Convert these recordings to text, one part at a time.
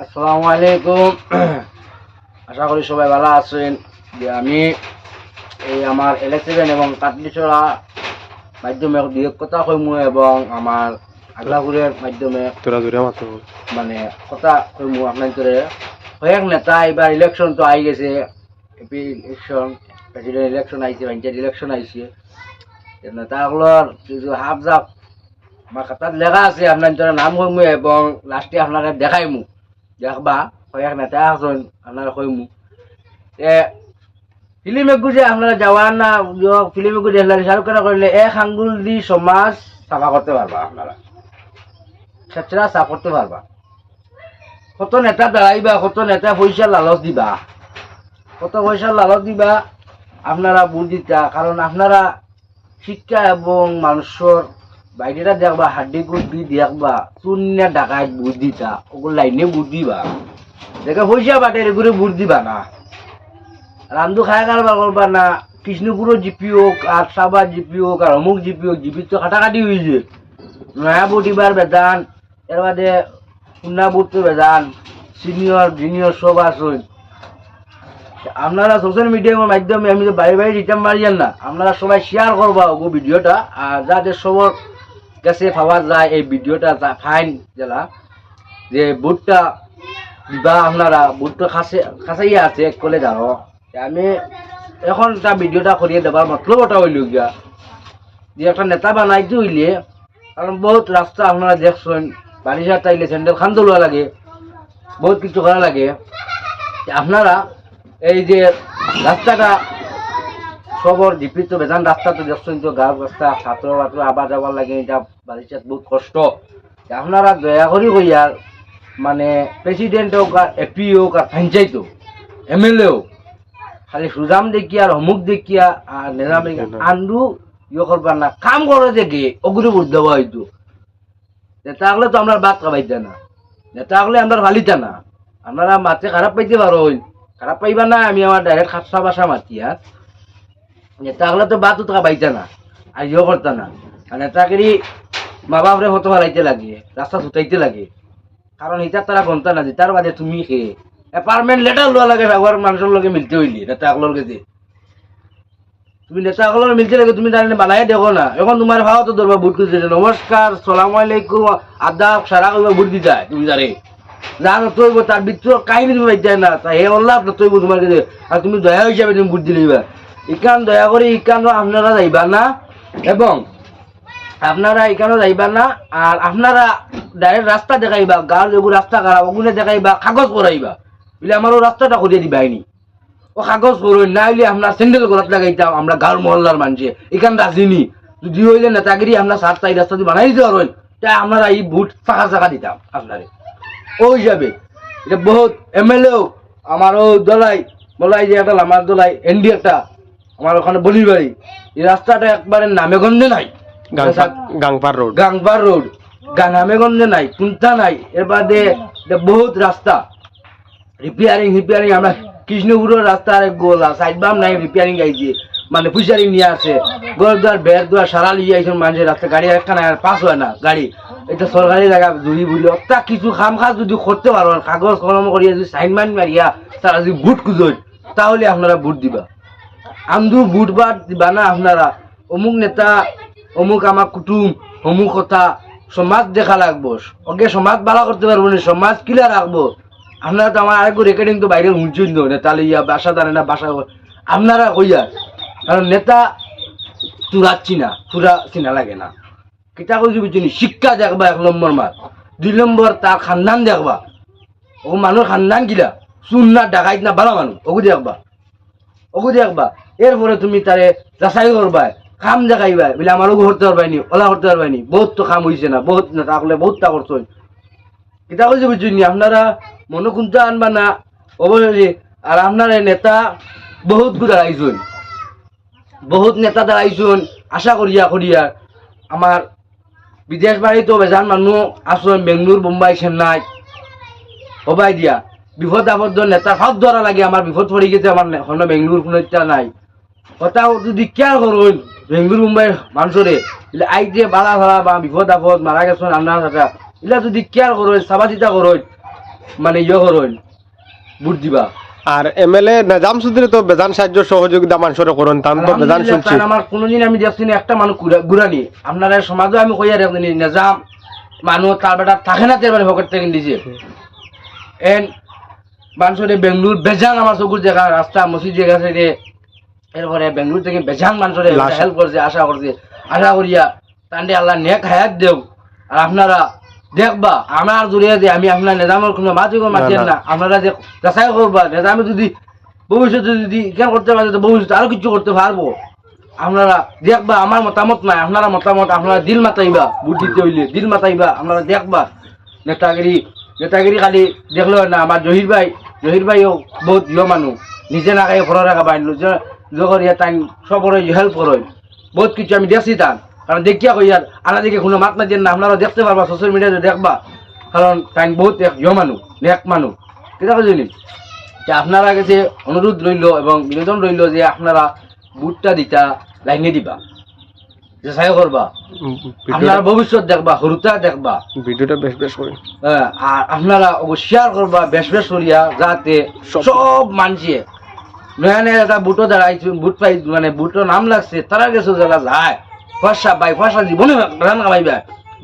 আসসালামু আলাইকুম। আশা করি সবাই ভালো আছেন। যে আমি এই আমার ইলেকট্রিশিয়ান এবং কাটলিছড়া মাধ্যমে দুই কথা কইমু এবং আমার আগলাগুড়ের মাধ্যমে মানে কথা কইমু আপনার তোরে কয়েক নেতা এবার ইলেকশন তো আই গেছে। এপি ইলেকশন প্রেসিডেন্ট ইলেকশন আইছে পঞ্চায়েত ইলেকশন আইছে। নেতাগুলোর কিছু হাফ জাপ আমার খাতাত লেখা আছে আপনার নাম কইমু এবং লাস্টে আপনারা দেখাইমু। দেখবা নেতা আছেন আপনারা কইমু এ ফিল্ম একগু যে আপনারা যাওয়ার এক আঙ্গুল দি সমাজ সাফা করতে পারবা আপনারা সেচরা সাফ করতে পারবা কত নেতা দাঁড়াইবা কত নেতা পয়সা লালচ দিবা কত পয়সা লালচ দিবা আপনারা বুঝ কারণ আপনারা শিক্ষা এবং মানুষের বাইরেটা দেখবা হাড্ডি গুড্ডি দেখবা শূন্য ডাকায় বুঝ দিতা ওগুলো লাইনে বুঝ দিবা। দেখে পয়সা বাটে এগুলো বুঝ দিবা না। রান্ধু খায় কারবার করবা না কৃষ্ণপুরও জিপি হোক আর সাবা জিপি হোক আর অমুক জিপি হোক জিপি তো কাটাকাটি হয়েছে নয়া বুটিবার বেদান এর বাদে খুন্না বুটতে বেদান সিনিয়র জুনিয়র সব আসুন আপনারা সোশ্যাল মিডিয়ার মাধ্যমে আমি তো বাড়ি বাড়ি রিটার্ন মারিয়েন না, আপনারা সবাই শেয়ার করবা ও ভিডিওটা আর যাতে সবর কাছে পাওয়া যায়, এই ভিডিওটা ফাইন জেলা। যে বুটটা বা আপনারা বুটটা কাছে কাছেই আছে, কলে যাও। আমি এখন তা ভিডিওটা করিয়ে দেবার মতলব ওটা হইল গিয়া। যে একটা নেতা বানাইতে হইলে কারণ বহুত রাস্তা আপনারা দেখছেন বারিশা তাইলে স্যান্ডেল খান তোলা লাগে, বহুত কিছু করা লাগে। আপনারা এই যে রাস্তাটা সবর জিপি তো বেজান রাস্তা তো দেখছেন, তো গাঁও রাস্তা ছাত্র ছাত্র আবার যাবার লাগে এটা বারিশাত বহুত কষ্ট। আপনারা দয়া করি কইয়ার মানে প্রেসিডেন্ট হোক আর এপি হোক আর পঞ্চায়েত হোক এম এল এ হোক খালি সুজাম দেখিয়া আর অমুক দেখিয়া আর নেজাম আন্ডু ইয়ে করবার না। কাম করে দেখে অগুরি বুঝতে হয়তো। নেতা হলে তো আমরা বাদ খাবাইতে না। নেতা হলে আমরা ভালিতা না। আপনারা মাতে খারাপ পাইতে পারো খারাপ পাইবা না আমি আমার ডাইরেক্ট খাসা বাসা মাতি আর। নেতা হলে তো বাদ তো খাবাইতে না আর ইয়ে করতে না। আর নেতাগিরি মা বাপরে হতো হারাইতে লাগে রাস্তা ছুটাইতে লাগে। কারণ এটা তারা গন্তা না যে তার বাদে তুমি খেয়ে অ্যাপার্টমেন্ট লেটার লোয়া লাগে ব্যবহার মানুষের লগে মিলতে হইলি নেতাগুলোর কাছে তুমি নেতাগুলোর মিলতে লাগে, তুমি তাহলে বানাই দেখো না। এখন তোমার ভাও তো ধরবা বুট করতে নমস্কার সালাম আলাইকুম, আদাব সারা করবা বুট দিতে তুমি তারে জানো তৈব তার ভিতর কাহিনী তুমি পাইতে না। তা হে অল্লাহ তৈব তোমার কাছে। আর তুমি দয়া হিসাবে তুমি বুট দিলে ইকান দয়া করে ইকান আপনারা যাইবা না। এবং আপনারা এখানে যাইবা না, আর আপনারা ডাইরেক্ট রাস্তা দেখাইবা গাঁর যেগুলো রাস্তা খারাপ ওগুলো দেখাইবা, কাগজ করাইবা বলে আমারও রাস্তাটা করিয়ে দিবা আইনি ও কাগজ করুন না হইলে আমরা স্যান্ডেল গলাত লাগাইতাম আমরা গাঁর মহল্লার মানুষে এখান রাজিনি যদি হইলে নেতাগিরি আমরা সাত চাই রাস্তা দিয়ে বানাই দিতে পারবেন তাই আমরা এই বুট চাকা চাকা দিতাম আপনারে। ও হিসাবে এটা বহুত এম এল এও আমার ও দলাই বলাই যে একটা আমার দলাই এনডি একটা আমার ওখানে বলির বাড়ি এই রাস্তাটা একবারে নামে গন্ধে নাই। গাংপার রোড গাংবার রোড গাঙ্গামেগঞ্জে নাই কুন্তা নাই এর বাদে বহুত রাস্তা। রিপেয়ারিং রিপেয়ারিং আমরা কৃষ্ণপুরের রাস্তা আর গোলা সাইড বাম নাই রিপেয়ারিং গাইছে মানে ফুসারিং নিয়ে আছে। গোর দুয়ার বের দুয়ার সারা লিয়ে আইসন মানুষের রাস্তা। গাড়ি একটা নাই আর পাস হয় না গাড়ি। এটা সরকারি জায়গা জুড়ি বুঝলি। অত্যা কিছু খাম খাস যদি করতে পারো কাগজ কলম করিয়া যদি সাইন মাইন মারিয়া তারা যদি বুট খুঁজোয় তাহলে আপনারা বুট দিবা। আন্দু বুট বাট দিবা না আপনারা। অমুক নেতা অমুক আমার কুটুম, অমুক কথা। সমাজ দেখা লাগবো। ওকে সমাজ ভালো করতে পারব না, সমাজ কিলা রাখব। আপনারা তো আমার আরেকটু রেকর্ডিং তো বাইরে শুনছেন তো নেতা লইয়া বাসা জানে না, বাসা আপনারা কইয়া, কারণ নেতা চুরাচ্ছি না চুরা চিনা লাগে না। কিতা কইছি বুঝছি শিক্ষা দেখবা এক নম্বর মাত। দুই নম্বর, তার খানদান দেখবা। ও মানুষ খানদান কিলা? চুন না, ডাকাইত না, ভালো মানুষ। ওগু দেখবা। ওগু দেখবা। এরপরে তুমি তারে যাচাই করবা কাম দেখাইবা বলে আমারও করতে পারবাইনি ওলা করতে পারবাইনি বহুত তো কাম হয়েছে না, বহুত না তাহলে বহুত তা করছ এটা কইছে বুঝুন আপনারা মনে কুন্তা আনবা না অবশ্যই আর আপনারা নেতা বহুতগুলো আইসুন বহুত নেতা দাঁড়াইছুন আশা করিয়া করিয়া আমার বিদেশ বাড়িতেও বেজান মানুষ আসুন বেঙ্গলোর বোম্বাই চেন্নাই। সবাই দিয়া, বিপদ আপদ নেতা, সব ধরা লাগে আমার বিপদ পড়ে গেছে আমার বেঙ্গলোর কোনো নাই। কথা যদি কেয়ার করুন বেঙ্গলোর মুম্বাইয়ের মানুষরে এলে আইতে বালা ভাড়া বা বিপদ আপদ মারা গেছেন আমরা থাকা। এগুলা যদি কেয়ার করুন চাবা চিতা করুন মানে ইয়ে করুন বুট দিবা। আর এমএলএ নিজাম চৌধুরী তো বেজান সাহায্য সহযোগিতা মানুষের করেন তান তো বেজান শুনছি। আমার কোনোদিন আমি দেখছি না একটা মানুষ ঘুরানি আপনারা সমাজও আমি কইয়া রাখছি নিজাম মানুষ তার বেটা থাকে না তেবার পকেট থেকে দিছে। এন মানুষের বেঙ্গলুর বেজান আমার চকুর জায়গা রাস্তা মসজিদ জায়গা থেকে এরপরে বেঙ্গলুর থেকে বেজান মানুষের হেল্প করছে আশা করছে। আশা করিয়া তান্ডে আল্লাহ নেক হায়াত দেও। আর আপনারা দেখবা আমার জুড়ে যে আমি আপনার নিজামের কোনো মাতি কোনো মাতি না, আপনারা যে যাচাই করবা নিজামে যদি ভবিষ্যতে যদি কেন করতে পারে তো ভবিষ্যতে আরও কিছু করতে পারব। আপনারা দেখবা আমার মতামত নাই। আপনারা মতামত আপনারা দিল মাতাইবা বুট দিতে হইলে দিল মাতাইবা। আপনারা দেখবা নেতাগিরি নেতাগিরি খালি দেখল না। আমার জহির ভাই জহির ভাইও বহুত ইয় মানুষ নিজে না খাই ঘরের রাখা বাইন ইয়া তাই সবরে হেল্প করো বহুত কিছু আমি দেখছি তান কারণ দেখিয়া কই আর আনা কোনো মাত না না আপনারা দেখতে পারবা সোশ্যাল মিডিয়াতে দেখবা। কারণ তাই বহুত এক ইয় মানুষ মানুষ বুঝলি যে আপনারা কাছে অনুরোধ রইল এবং বিনোদন রইল যে আপনারা বুটটা দিতা লাইনে দিবা। যে সাই করবা আপনারা ভবিষ্যৎ দেখবা হরুতা দেখবা। ভিডিওটা বেশ বেশ করি আর আপনারা শেয়ার করবা বেশ বেশ করিয়া যাতে সব- মানছে নয়ানে একটা বুটো পাই মানে নাম লাগছে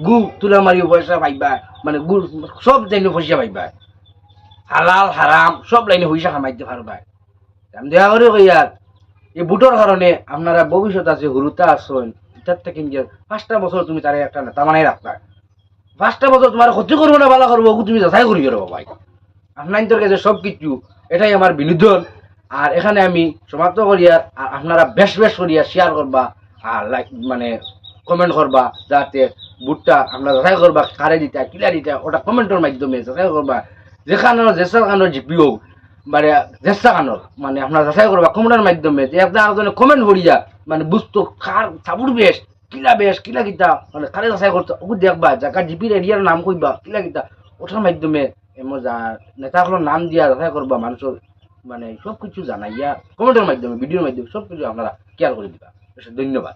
গু মানে গু এই বুটোর কারণে আপনারা ভবিষ্যৎ আছে আসুন এটার থেকে পাঁচটা বছর তুমি তারে একটা নেতা বানাই রাখবা পাঁচটা বছর তোমার ক্ষতি করব না ভালো করব তুমি যাচাই করি ভাই আপনার তোর কাছে সব কিছু এটাই আমার বিনোদন। আর এখানে আমি সমাপ্ত করিয়া আর আপনারা বেশ বেশ করিয়া শেয়ার করবা, আর লাইক মানে কমেন্ট করবা, যাতে বুটটা আপনারা যাচাই করবা, কারে দিতা কিলা দিতা, ওটা কমেন্টের মাধ্যমে যাচাই করবা। যেখানে জেসার কানোর জিপি হোক মানে জেসা কানোর মানে আপনারা যাচাই করবা কমেন্টের মাধ্যমে, যে আপনার আরেকজনে কমেন্ট করিয়া মানে বুঝতো কার সাবুর বেশ কিলা বেশ কিলা কিতা মানে কারে যাচাই করতে ওকে দেখবা জায়গা জিপির এরিয়ার নাম কইবা কিলা কিতা ওটার মাধ্যমে এমন যা নেতাগুলোর নাম দিয়া যাচাই করবা মানুষের মানে সব কিছু জানাইয়া কমেন্টের মাধ্যমে ভিডিওর মাধ্যমে সব কিছু আপনারা কেয়ার করে দিবা। ধন্যবাদ।